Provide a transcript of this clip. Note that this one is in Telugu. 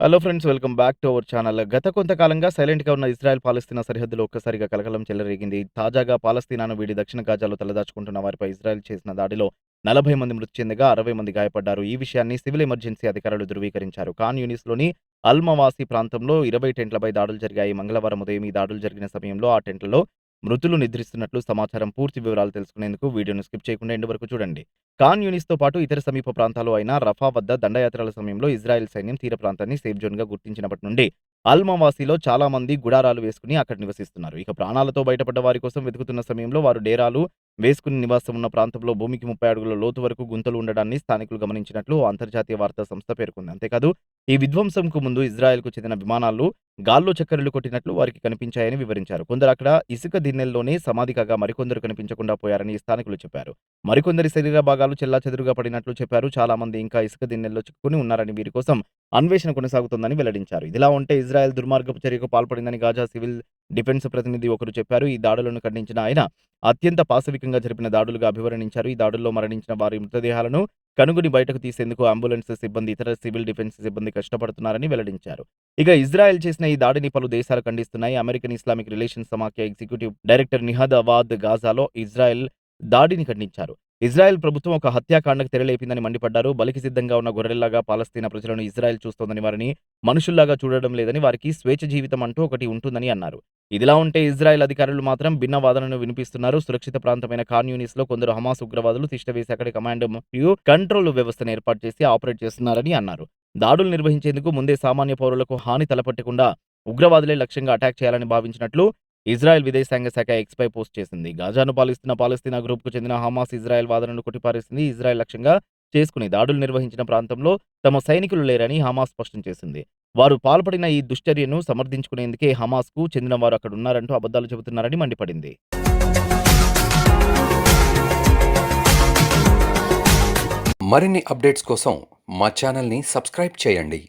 Hello friends welcome back to our channel. గత కొంతకాలంగా సైలెంట్‌గా ఉన్న ఇజ్రాయెల్ పాలస్తీనా సరిహద్దులో ఒక్కసారిగా కలకలం చెలరేగింది. తాజాగా పాలస్తీనాను వీడి దక్షిణ గాజాలో తలదాచుకుంటున్న వారిపై ఇజ్రాయెల్ చేసిన దాడిలో 40 మంది మృతి చెందగా 60 మంది గాయపడ్డారు. ఈ విషయాన్ని సివిల్ ఎమర్జెన్సీ అధికారులు ధృవీకరించారు. ఖాన్ యూనిస్‌లోని అల్మవాసి ప్రాంతంలో 20 టెంట్లపై దాడులు జరిగాయి. మంగళవారం ఉదయం ఈ దాడులు జరిగిన సమయంలో ఆ టెంట్లలో మృతులు నిద్రిస్తున్నట్లు సమాచారం. పూర్తి వివరాలు తెలుసుకునేందుకు వీడియోను స్కిప్ చేయకుండా ఎండు వరకు చూడండి. కాన్ యూనిస్‌తో పాటు ఇతర సమీప ప్రాంతాలు అయిన రఫా వద్ద దండయాత్రల సమయంలో ఇజ్రాయెల్ సైన్యం తీర ప్రాంతాన్ని సేఫ్ జోన్‌గా గుర్తించినప్పటి నుండి అల్మవాసీలో చాలా మంది గుడారాలు వేసుకుని అక్కడ నివసిస్తున్నారు. ఇక ప్రాణాలతో బయటపడ్డ వారి కోసం వెతుకుతున్న సమయంలో వారు డేరాలు వేసుకుని నివాసం ఉన్న ప్రాంతంలో భూమికి 30 అడుగుల లోతు వరకు గుంతలు ఉండడాన్ని స్థానికులు గమనించినట్లు అంతర్జాతీయ వార్తా సంస్థ పేర్కొంది. అంతేకాదు ఈ విధ్వంసంకు ముందు ఇజ్రాయెల్‌కు చెందిన విమానాలు గాల్లో చక్కర్లు కొట్టినట్లు వారికి కనిపించాయని వివరించారు. కొందరు అక్కడ ఇసుక దిన్నెల్లోనే సమాధి కాగా మరికొందరు కనిపించకుండా పోయారని స్థానికులు చెప్పారు. మరికొందరి శరీర భాగాలు చెల్లాచెదురుగా పడినట్లు చెప్పారు. చాలా మంది ఇంకా ఇసుక దిన్నెల్లో చిక్కుకుని ఉన్నారని వీరి కోసం అన్వేషణ కొనసాగుతోందని వెల్లడించారు. ఇదిలా ఉంటే ఇజ్రాయెల్ దుర్మార్గపు చర్యకు పాల్పడిందని గాజా సివిల్ డిఫెన్స్ ప్రతినిధి ఒకరు చెప్పారు. ఈ దాడులను ఖండించిన ఆయన అత్యంత పాశవికంగా జరిపిన దాడులుగా అభివర్ణించారు. ఈ దాడుల్లో మరణించిన వారి మృతదేహాలను కనుగొని బయటకు తీసేందుకు అంబులెన్స్ సిబ్బంది, ఇతర సివిల్ డిఫెన్స్ సిబ్బంది కష్టపడుతున్నారని వెల్లడించారు. ఇక ఇజ్రాయెల్ చేసిన ఈ దాడిని పలు దేశాలు ఖండిస్తున్నాయి. అమెరికన్ ఇస్లామిక్ రిలేషన్స్ సమాఖ్య ఎగ్జిక్యూటివ్ డైరెక్టర్ నిహద్ అవాద్ గాజాలో ఇజ్రాయెల్ దాడిని ఖండించారు. ఇజ్రాయెల్ ప్రభుత్వం ఒక హత్యాకాండకు తెరలేపిందని మండిపడ్డారు. బలికి సిద్ధంగా ఉన్న గొర్రెల్లాగా పాలస్తీనా ప్రజలను ఇజ్రాయెల్ చూస్తోందని వారిని మనుషుల్లాగా చూడడం లేదని వారికి స్వేచ్ఛ జీవితం అంటూ ఒకటి ఉంటుందని అన్నారు. ఇదిలా ఉంటే ఇజ్రాయెల్ అధికారులు మాత్రం భిన్న వాదనను వినిపిస్తున్నారు. సురక్షిత ప్రాంతమైన కాన్యూనిస్లో కొందరు హమాస్ ఉగ్రవాదులు తిష్టవేసి అక్కడి కమాండ్ మరియు కంట్రోల్ వ్యవస్థను ఏర్పాటు చేసి ఆపరేట్ చేస్తున్నారని అన్నారు. దాడులు నిర్వహించేందుకు ముందే సామాన్య పౌరులకు హాని తలపెట్టకుండా ఉగ్రవాదులే లక్ష్యంగా అటాక్ చేయాలని భావించినట్లు ఇజ్రాయెల్ విదేశాంగ శాఖ ఎక్స్‌పై పోస్ట్ చేసింది. గాజాను పాలిస్తున్న పాలస్తీనా గ్రూప్‌కు చెందిన హమాస్ ఇజ్రాయెల్ వాదనను కొట్టిపారేసింది. ఇజ్రాయెల్ లక్ష్యంగా చేసుకుని దాడులు నిర్వహించిన ప్రాంతంలో తమ సైనికులు లేరని హమాస్ స్పష్టం చేసింది. వారు పాల్పడిన ఈ దుశ్చర్యను సమర్థించుకునేందుకే హమాస్‌కు చెందిన వారు అక్కడున్నారంటూ అబద్ధాలు చెబుతున్నారని మండిపడింది. మరిన్ని అప్డేట్స్ కోసం మా ఛానల్ని సబ్స్క్రైబ్ చేయండి